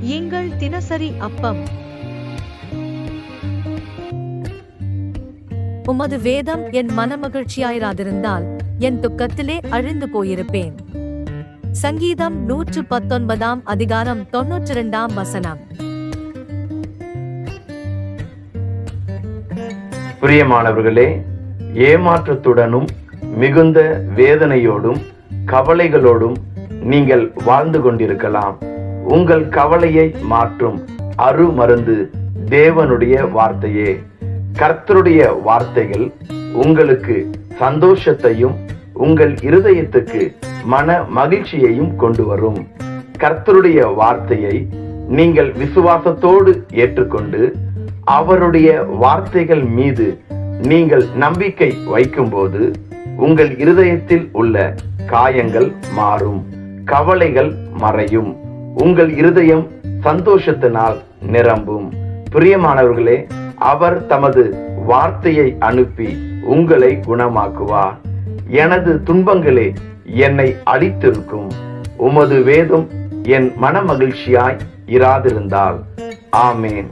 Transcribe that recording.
எங்கள் தினசரி அப்பம். உமது வேதம் என் மனமகிழ்ச்சியாயிராதிருந்தால் என் துக்கத்திலே அழிந்து போயிருப்பேன். சங்கீதம் நூற்று பத்தொன்பதாம் அதிகாரம் தொன்னூற்றி இரண்டாம் வசனம். பிரியமானவர்களே ஏமாற்றத்துடனும் மிகுந்த வேதனையோடும் கவலைகளோடும் நீங்கள் வாழ்ந்து கொண்டிருக்கலாம். உங்கள் கவலையை மாற்றும் அருமருந்து தேவனுடைய வார்த்தையே. கர்த்தருடைய வார்த்தைகள் உங்களுக்கு சந்தோஷத்தையும் உங்கள் இருதயத்துக்கு மன மகிழ்ச்சியையும் கொண்டு வரும். கர்த்தருடைய வார்த்தையை நீங்கள் விசுவாசத்தோடு ஏற்றுக்கொண்டு அவருடைய வார்த்தைகள் மீது நீங்கள் நம்பிக்கை வைக்கும்போது உங்கள் இருதயத்தில் உள்ள காயங்கள் மாறும் கவலைகள் மறையும். உங்கள் இருதயம் சந்தோஷத்தினால் நிரம்பும். பிரியமானவர்களே அவர் தமது வார்த்தையை அனுப்பி உங்களை குணமாக்குவார். எனது துன்பங்களே என்னை அழித்திருக்கும். உமது வேதம் என் மன மகிழ்ச்சியாய் இராதிருந்தால். ஆமேன்.